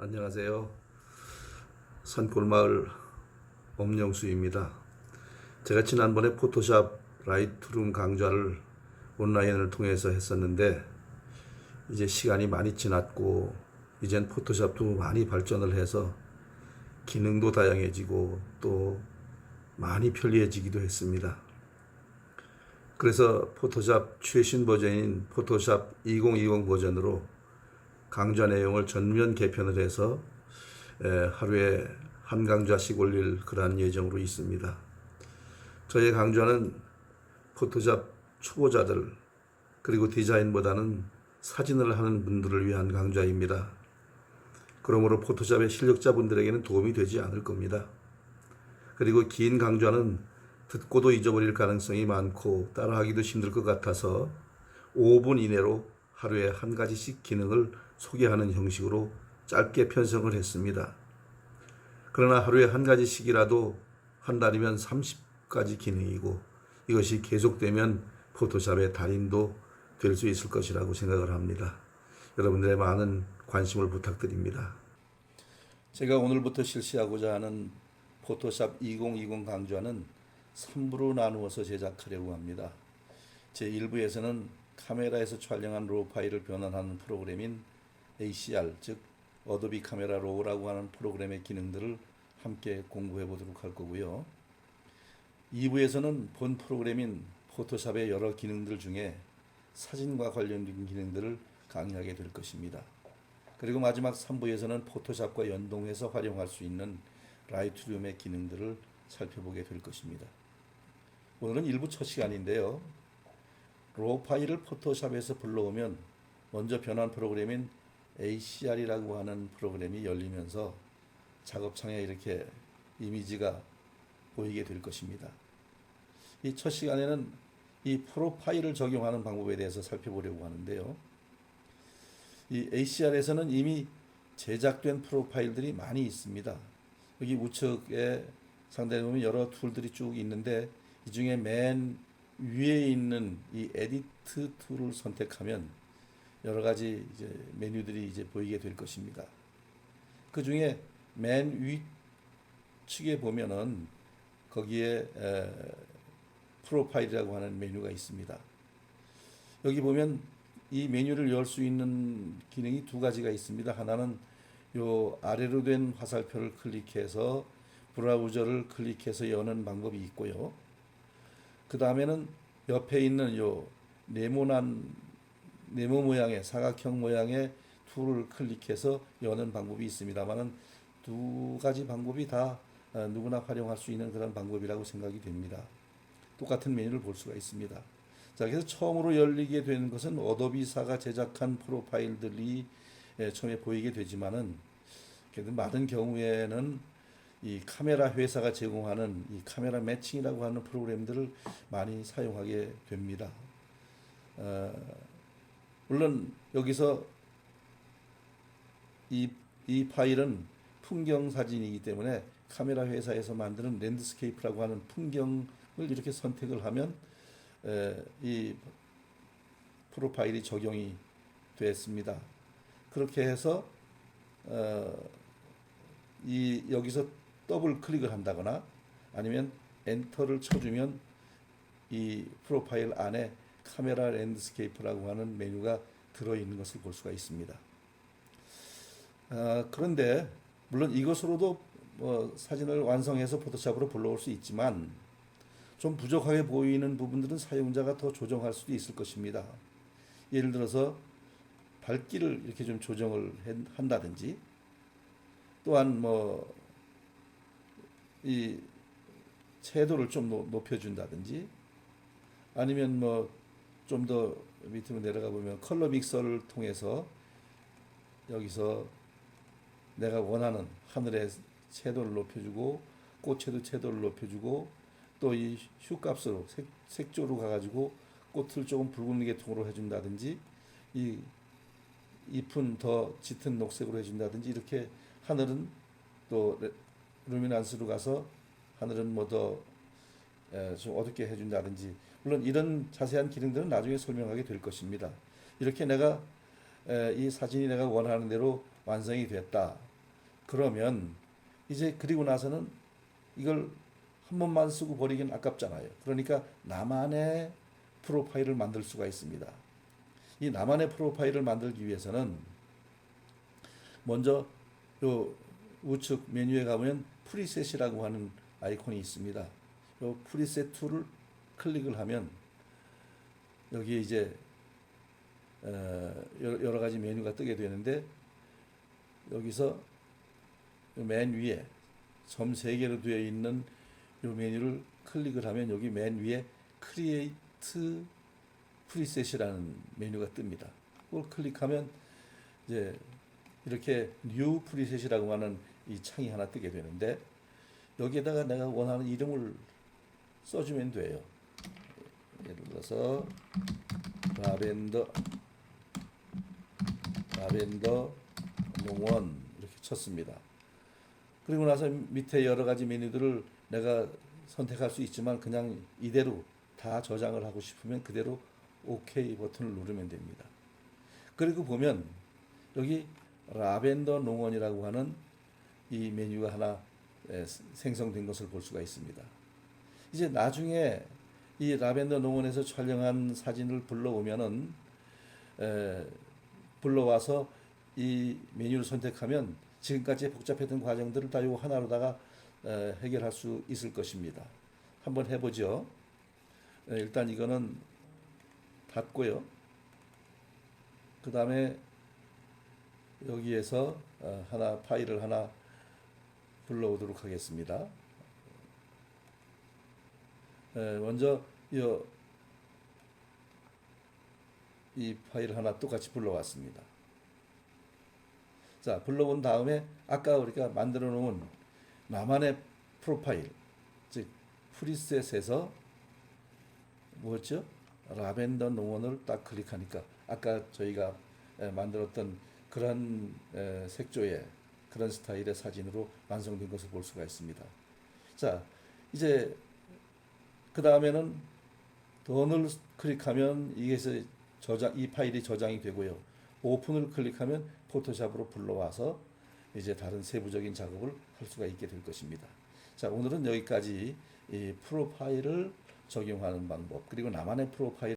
안녕하세요. 산골마을 엄영수입니다. 제가 지난번에 포토샵 라이트룸 강좌를 온라인을 통해서 했었는데 이제 시간이 많이 지났고 이젠 포토샵도 많이 발전을 해서 기능도 다양해지고 또 많이 편리해지기도 했습니다. 그래서 포토샵 최신 버전인 포토샵 2020 버전으로 강좌 내용을 전면 개편을 해서 에, 하루에 한 강좌씩 올릴 그러한 예정으로 있습니다. 저의 강좌는 포토샵 초보자들 그리고 디자인보다는 사진을 하는 분들을 위한 강좌입니다. 그러므로 포토샵의 실력자분들에게는 도움이 되지 않을 겁니다. 그리고 긴 강좌는 듣고도 잊어버릴 가능성이 많고 따라하기도 힘들 것 같아서 5분 이내로 하루에 한 가지씩 기능을 소개하는 형식으로 짧게 편성을 했습니다. 그러나 하루에 한 가지씩이라도 한 달이면 30가지 기능이고 이것이 계속되면 포토샵의 달인도 될 수 있을 것이라고 생각을 합니다. 여러분들의 많은 관심을 부탁드립니다. 제가 오늘부터 실시하고자 하는 포토샵 2020 강좌는 3부로 나누어서 제작하려고 합니다. 제 1부에서는 카메라에서 촬영한 로 파일을 변환하는 프로그램인 ACR 즉 어도비 카메라 로우라고 하는 프로그램의 기능들을 함께 공부해 보도록 할 거고요. 2부에서는 본 프로그램인 포토샵의 여러 기능들 중에 사진과 관련된 기능들을 강의하게 될 것입니다. 그리고 마지막 3부에서는 포토샵과 연동해서 활용할 수 있는 라이트룸의 기능들을 살펴보게 될 것입니다. 오늘은 일부 첫 시간인데요. 로 파일을 포토샵에서 불러오면 먼저 변환 프로그램인 ACR이라고 하는 프로그램이 열리면서 작업창에 이렇게 이미지가 보이게 될 것입니다. 이 첫 시간에는 이 프로파일을 적용하는 방법에 대해서 살펴보려고 하는데요. 이 ACR에서는 이미 제작된 프로파일들이 많이 있습니다. 여기 우측에 상단에 보면 여러 툴들이 쭉 있는데 이 중에 맨 위에 있는 이 에디트 툴을 선택하면 여러 가지 이제 메뉴들이 이제 보이게 될 것입니다. 그 중에 맨 위측에 보면은 거기에 에, 프로파일이라고 하는 메뉴가 있습니다. 여기 보면 이 메뉴를 열 수 있는 기능이 두 가지가 있습니다. 하나는 요 아래로 된 화살표를 클릭해서 브라우저를 클릭해서 여는 방법이 있고요. 그 다음에는 옆에 있는 요 네모난 네모 모양의 사각형 모양의 툴을 클릭해서 여는 방법이 있습니다만은 두 가지 방법이 다 어, 누구나 활용할 수 있는 그런 방법이라고 생각이 됩니다. 똑같은 메뉴를 볼 수가 있습니다. 자, 그래서 처음으로 열리게 되는 것은 어도비사가 제작한 프로파일들이 예, 처음에 보이게 되지만은 그래도 많은 경우에는 이 카메라 회사가 제공하는 이 카메라 매칭이라고 하는 프로그램들을 많이 사용하게 됩니다. 어, 물론 여기서 이, 이 파일은 풍경 사진이기 때문에 카메라 회사에서 만드는 랜드스케이프라고 하는 풍경을 이렇게 선택을 하면 에, 이 프로파일이 적용이 됐습니다. 그렇게 해서 어, 이 여기서 더블 클릭을 한다거나 아니면 엔터를 쳐주면 이 프로파일 안에 카메라 랜드스케이프라고 하는 메뉴가 들어있는 것을 볼 수가 있습니다. 아, 그런데 물론 이것으로도 뭐 사진을 완성해서 포토샵으로 불러올 수 있지만 좀 부족하게 보이는 부분들은 사용자가 더 조정할 수도 있을 것입니다. 예를 들어서 밝기를 이렇게 좀 조정을 한다든지 또한 뭐 이 채도를 좀 높여준다든지 아니면 뭐 좀 더 밑으로 내려가 보면 컬러 믹서를 통해서 여기서 내가 원하는 하늘의 채도를 높여주고 꽃채도 채도를 높여주고 또 이 휴값으로 색, 색조로 가가지고 꽃을 조금 붉은 계통으로 해준다든지 이 잎은 더 짙은 녹색으로 해준다든지 이렇게 하늘은 또 루미난스로 가서 하늘은 뭐 더 좀 어둡게 해준다든지 물론 이런 자세한 기능들은 나중에 설명하게 될 것입니다. 이렇게 내가 이 사진이 내가 원하는 대로 완성이 됐다. 그러면 이제 그리고 나서는 이걸 한 번만 쓰고 버리긴 아깝잖아요. 그러니까 나만의 프로파일을 만들 수가 있습니다. 이 나만의 프로파일을 만들기 위해서는 먼저 요 우측 메뉴에 가보면 프리셋이라고 하는 아이콘이 있습니다. 요 프리셋 툴을 클릭을 하면 여기에 이제 어, 여러 가지 메뉴가 뜨게 되는데 여기서 맨 위에 점세 개로 되어 있는 이 메뉴를 클릭을 하면 여기 맨 위에 크리에이트 프리셋이라는 메뉴가 뜹니다. 그걸 클릭하면 이제 이렇게 뉴 프리셋이라고 하는 이 창이 하나 뜨게 되는데 여기에다가 내가 원하는 이름을 써주면 돼요. 예를 들어서 라벤더 라벤더 농원 이렇게 쳤습니다. 그리고 나서 밑에 여러 가지 메뉴들을 내가 선택할 수 있지만 그냥 이대로 다 저장을 하고 싶으면 그대로 OK 버튼을 누르면 됩니다. 그리고 보면 여기 라벤더 농원이라고 하는 이 메뉴가 하나 에, 생성된 것을 볼 수가 있습니다. 이제 나중에 이 라벤더 농원에서 촬영한 사진을 불러오면은 에, 불러와서 이 메뉴를 선택하면 지금까지 복잡했던 과정들을 다요 하나로다가 에, 해결할 수 있을 것입니다. 한번 해보죠. 에, 일단 이거는 닫고요. 그 다음에 여기에서 어, 하나 파일을 하나 불러오도록 하겠습니다. 에, 먼저 이, 이 파일 하나 똑같이 불러왔습니다. 자, 불러온 다음에 아까 우리가 만들어 놓은 나만의 프로파일, 즉 프리셋에서 뭐였죠? 라벤더 농원을 딱 클릭하니까 아까 저희가 에, 만들었던 그런 에, 색조의 그런 스타일의 사진으로 완성된 것을 볼 수가 있습니다. 자, 이제 그 다음에는 던을 클릭하면 이게서 저장 이 파일이 저장이 되고요. 오픈을 클릭하면 포토샵으로 불러와서 이제 다른 세부적인 작업을 할 수가 있게 될 것입니다. 자, 오늘은 여기까지 이 프로파일을 적용하는 방법 그리고 나만의 프로파일